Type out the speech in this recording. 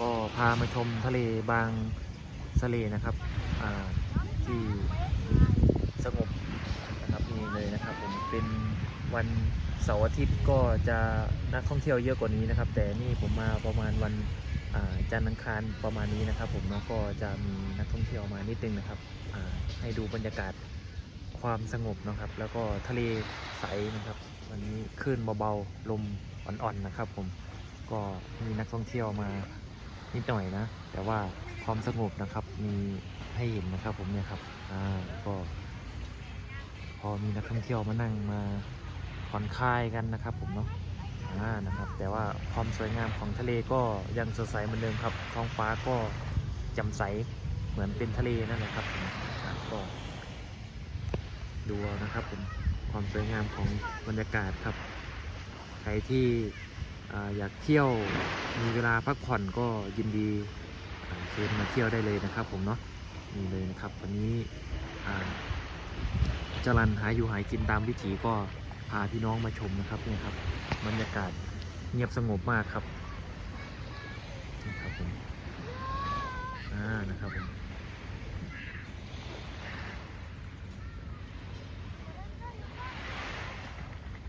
ก็พามาชมทะเลบางสะเลนะครับที่สงบนะครับนี่เลยนะครับผมเป็นวันเสาร์อาทิตย์ก็จะนักท่องเที่ยวเยอะกว่านี้นะครับ แต่นี่ผมมาประมาณวันจันทร์อังคารประมาณนี้นะครับ ผมเนาะก็จะมีนักท่องเที่ยวมานิดนึงนะครับให้ดูบรรยากาศความสงบนะครับ แล้วก็ทะเลใสนะครับ วันนี้คลื่นเบาๆลมอ่อนๆนะครับ ผมก็มีนักท่องเที่ยวมา นิดหน่อยนะ แต่ว่าความสงบนะครับ มีให้เห็นนะครับ ผมเนี่ยครับอ่าก็พอมีนักท่องเที่ยวมานั่งมาผ่อนคลายกันนะครับ ผมเนาะอ่านะครับ แต่ว่าความสวยงามของทะเลก็ยังสดใสเหมือนเดิมครับ ท้องฟ้าก็แจ่มใสเหมือนเป็นทะเลนั่นแหละครับผมก็ดูนะครับผมความสวยงามของบรรยากาศครับ ใครที่ อยากเที่ยวมีเวลาพักผ่อนก็ยินดีเชิญมาเที่ยวได้เลยนะครับ ผมเนาะนี่เลยนะครับวันนี้จรันหาอยู่หายกินตามวิถีก็พาพี่น้องมาชมนะครับเนี่ยครับบรรยากาศเงียบสงบมากครับ